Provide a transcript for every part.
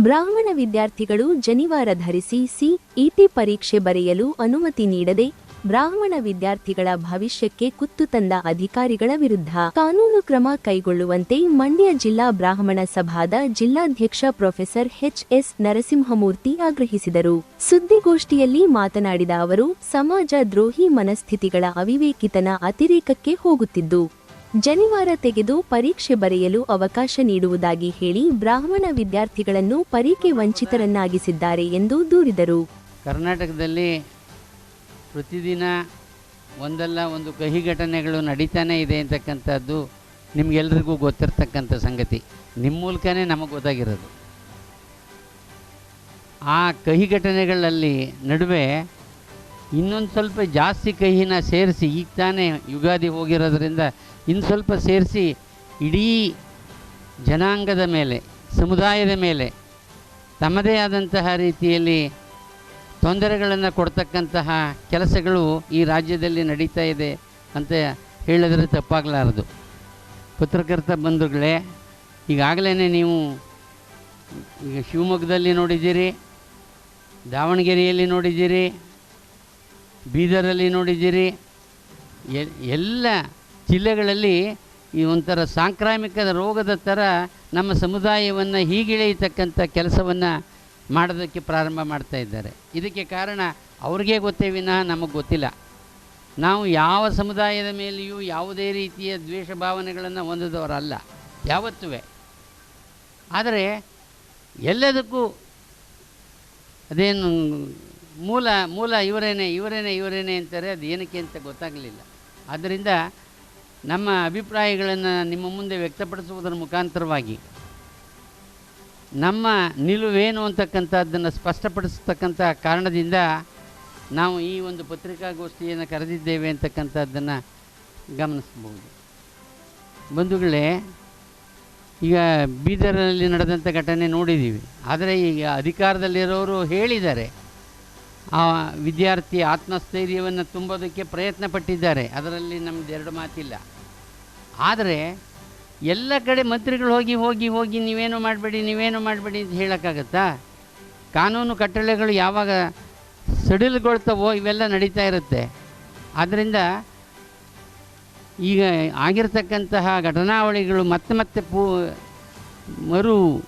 ಬ್ರಾಹ್ಮಣ ವಿದ್ಯಾರ್ಥಿಗಳು ಜನಿವಾರ ಧರಿಸಿ ಸಿಇಟಿ ಪರೀಕ್ಷೆ ಬರೆಯಲು ಅನುಮತಿ ನೀಡದೆ ಬ್ರಾಹ್ಮಣ ವಿದ್ಯಾರ್ಥಿಗಳ ಭವಿಷ್ಯಕ್ಕೆ ಕುತ್ತು ತಂದ ಅಧಿಕಾರಿಗಳ ವಿರುದ್ಧ ಕಾನೂನು ಕ್ರಮ ಕೈಗೊಳ್ಳುವಂತೆ ಮಂಡ್ಯ ಜಿಲ್ಲಾ ಬ್ರಾಹ್ಮಣ ಸಭಾದ ಜಿಲ್ಲಾಧ್ಯಕ್ಷ ಪ್ರೊಫೆಸರ್ ಎಚ್ಎಸ್ ನರಸಿಂಹಮೂರ್ತಿ ಆಗ್ರಹಿಸಿದರು. ಸುದ್ದಿಗೋಷ್ಠಿಯಲ್ಲಿ ಮಾತನಾಡಿದ ಅವರು ಸಮಾಜ ದ್ರೋಹಿ ಮನಸ್ಥಿತಿಗಳ ಅವಿವೇಕಿತನ ಅತಿರೇಕಕ್ಕೆ ಹೋಗುತ್ತಿದ್ದು ಜನಿವಾರ ತೆಗೆದು ಪರೀಕ್ಷೆ ಬರೆಯಲು ಅವಕಾಶ ನೀಡುವುದಾಗಿ ಹೇಳಿ ಬ್ರಾಹ್ಮಣ ವಿದ್ಯಾರ್ಥಿಗಳನ್ನು ಪರೀಕ್ಷೆ ವಂಚಿತರನ್ನಾಗಿಸಿದ್ದಾರೆ ಎಂದು ದೂರಿದರು. ಕರ್ನಾಟಕದಲ್ಲಿ ಪ್ರತಿದಿನ ಒಂದಲ್ಲ ಒಂದು ಕಹಿ ಘಟನೆಗಳು ನಡೀತಾನೆ ಇದೆ ಅಂತಕ್ಕಂಥದ್ದು ನಿಮ್ಗೆಲ್ರಿಗೂ ಗೊತ್ತಿರತಕ್ಕಂಥ ಸಂಗತಿ. ನಿಮ್ಮ ಮೂಲಕನೇ ನಮಗೆ ಗೊತ್ತಾಗಿರೋದು. ಆ ಕಹಿ ಘಟನೆಗಳಲ್ಲಿ ನಡುವೆ ಇನ್ನೊಂದು ಸ್ವಲ್ಪ ಜಾಸ್ತಿ ಕಹಿನ ಸೇರಿಸಿ, ಈಗ ತಾನೇ ಯುಗಾದಿ ಹೋಗಿರೋದ್ರಿಂದ ಇನ್ನು ಸ್ವಲ್ಪ ಸೇರಿಸಿ, ಇಡೀ ಜನಾಂಗದ ಮೇಲೆ, ಸಮುದಾಯದ ಮೇಲೆ, ತಮ್ಮದೇ ಆದಂತಹ ರೀತಿಯಲ್ಲಿ ತೊಂದರೆಗಳನ್ನು ಕೊಡ್ತಕ್ಕಂತಹ ಕೆಲಸಗಳು ಈ ರಾಜ್ಯದಲ್ಲಿ ನಡೀತಾ ಇದೆ ಅಂತ ಹೇಳಿದರೆ ತಪ್ಪಾಗಲಾರದು. ಪತ್ರಕರ್ತ ಬಂಧುಗಳೇ ಈಗಾಗಲೇ ನೀವು ಈಗ ಶಿವಮೊಗ್ಗದಲ್ಲಿ ನೋಡಿದ್ದೀರಿ, ದಾವಣಗೆರೆಯಲ್ಲಿ ನೋಡಿದ್ದೀರಿ ಬೀದರಲ್ಲಿ ನೋಡಿದ್ದೀರಿ. ಎಲ್- ಎಲ್ಲ ಜಿಲ್ಲೆಗಳಲ್ಲಿ ಈ ಒಂಥರ ಸಾಂಕ್ರಾಮಿಕ ರೋಗದ ಥರ ನಮ್ಮ ಸಮುದಾಯವನ್ನು ಹೀಗಿಳಿಯತಕ್ಕಂಥ ಕೆಲಸವನ್ನು ಮಾಡೋದಕ್ಕೆ ಪ್ರಾರಂಭ ಮಾಡ್ತಾ ಇದ್ದಾರೆ. ಇದಕ್ಕೆ ಕಾರಣ ಅವ್ರಿಗೆ ಗೊತ್ತೇ ವಿನಃ ನಮಗೆ ಗೊತ್ತಿಲ್ಲ. ನಾವು ಯಾವ ಸಮುದಾಯದ ಮೇಲೆಯೂ ಯಾವುದೇ ರೀತಿಯ ದ್ವೇಷ ಭಾವನೆಗಳನ್ನು ಹೊಂದಿದವರಲ್ಲ ಯಾವತ್ತೂ ಆದರೆ ಎಲ್ಲದಕ್ಕೂ ಅದೇನು ಮೂಲ ಮೂಲ ಇವರೇನೆ ಇವರೇನೆ ಇವರೇನೆ ಅಂತಾರೆ, ಅದು ಏನಕ್ಕೆ ಅಂತ ಗೊತ್ತಾಗಲಿಲ್ಲ. ಆದ್ದರಿಂದ ನಮ್ಮ ಅಭಿಪ್ರಾಯಗಳನ್ನು ನಿಮ್ಮ ಮುಂದೆ ವ್ಯಕ್ತಪಡಿಸುವುದರ ಮುಖಾಂತರವಾಗಿ ನಮ್ಮ ನಿಲುವೇನು ಅಂತಕ್ಕಂಥದ್ದನ್ನು ಸ್ಪಷ್ಟಪಡಿಸ್ತಕ್ಕಂಥ ಕಾರಣದಿಂದ ನಾವು ಈ ಒಂದು ಪತ್ರಿಕಾಗೋಷ್ಠಿಯನ್ನು ಕರೆದಿದ್ದೇವೆ ಅಂತಕ್ಕಂಥದ್ದನ್ನು ಗಮನಿಸಬಹುದು. ಬಂಧುಗಳೇ, ಈಗ ಬೀದರಲ್ಲಿ ನಡೆದಂಥ ಘಟನೆ ನೋಡಿದ್ದೀವಿ. ಆದರೆ ಈಗ ಅಧಿಕಾರದಲ್ಲಿರೋರು ಹೇಳಿದ್ದಾರೆ. ಆ ವಿದ್ಯಾರ್ಥಿ ಆತ್ಮಸ್ಥೈರ್ಯವನ್ನು ತುಂಬೋದಕ್ಕೆ ಪ್ರಯತ್ನ ಪಟ್ಟಿದ್ದಾರೆ ಅದರಲ್ಲಿ ನಮ್ದು ಎರಡು ಮಾತಿಲ್ಲ. ಆದರೆ ಎಲ್ಲ ಕಡೆ ಮಂತ್ರಿಗಳು ಹೋಗಿ ಹೋಗಿ ಹೋಗಿ, ನೀವೇನು ಮಾಡಬೇಡಿ ನೀವೇನು ಮಾಡಬೇಡಿ ಅಂತ ಹೇಳೋಕ್ಕಾಗತ್ತಾ? ಕಾನೂನು ಕಟ್ಟಳೆಗಳು ಯಾವಾಗ ಸಡಿಲುಗೊಳ್ತವೋ ಇವೆಲ್ಲ ನಡೀತಾ ಇರುತ್ತೆ. ಆದ್ದರಿಂದ ಈಗ ಆಗಿರ್ತಕ್ಕಂತಹ ಘಟನಾವಳಿಗಳು ಮತ್ತೆ ಮತ್ತೆ ಪೂ ಮರು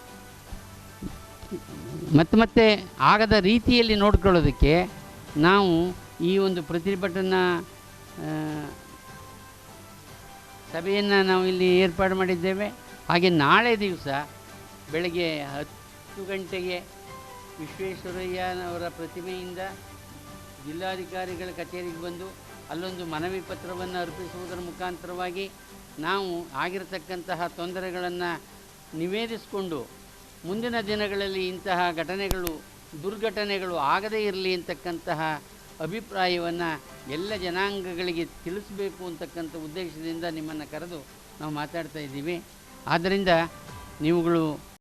ಮತ್ತೆ ಮತ್ತೆ ಆಗದ ರೀತಿಯಲ್ಲಿ ನೋಡ್ಕೊಳ್ಳೋದಕ್ಕೆ ನಾವು ಈ ಒಂದು ಪ್ರತಿಭಟನಾ ಸಭೆಯನ್ನು ನಾವು ಇಲ್ಲಿ ಏರ್ಪಾಡು ಮಾಡಿದ್ದೇವೆ. ಹಾಗೆ ನಾಳೆ ದಿವಸ ಬೆಳಗ್ಗೆ ಹತ್ತು ಗಂಟೆಗೆ ವಿಶ್ವೇಶ್ವರಯ್ಯನವರ ಪ್ರತಿಮೆಯಿಂದ ಜಿಲ್ಲಾಧಿಕಾರಿಗಳ ಕಚೇರಿಗೆ ಬಂದು ಅಲ್ಲೊಂದು ಮನವಿ ಪತ್ರವನ್ನು ಅರ್ಪಿಸುವುದರ ಮುಖಾಂತರವಾಗಿ ನಾವು ಆಗಿರತಕ್ಕಂತಹ ತೊಂದರೆಗಳನ್ನು ನಿವೇದಿಸಿಕೊಂಡು ಮುಂದಿನ ದಿನಗಳಲ್ಲಿ ಇಂತಹ ಘಟನೆಗಳು, ದುರ್ಘಟನೆಗಳು ಆಗದೇ ಇರಲಿ ಅಂತಕ್ಕಂತಹ ಅಭಿಪ್ರಾಯವನ್ನು ಎಲ್ಲ ಜನಾಂಗಗಳಿಗೆ ತಿಳಿಸಬೇಕು ಅಂತಕ್ಕಂಥ ಉದ್ದೇಶದಿಂದ ನಿಮ್ಮನ್ನು ಕರೆದು ನಾವು ಮಾತಾಡ್ತಾ ಇದ್ದೀವಿ. ಆದ್ದರಿಂದ ನೀವುಗಳು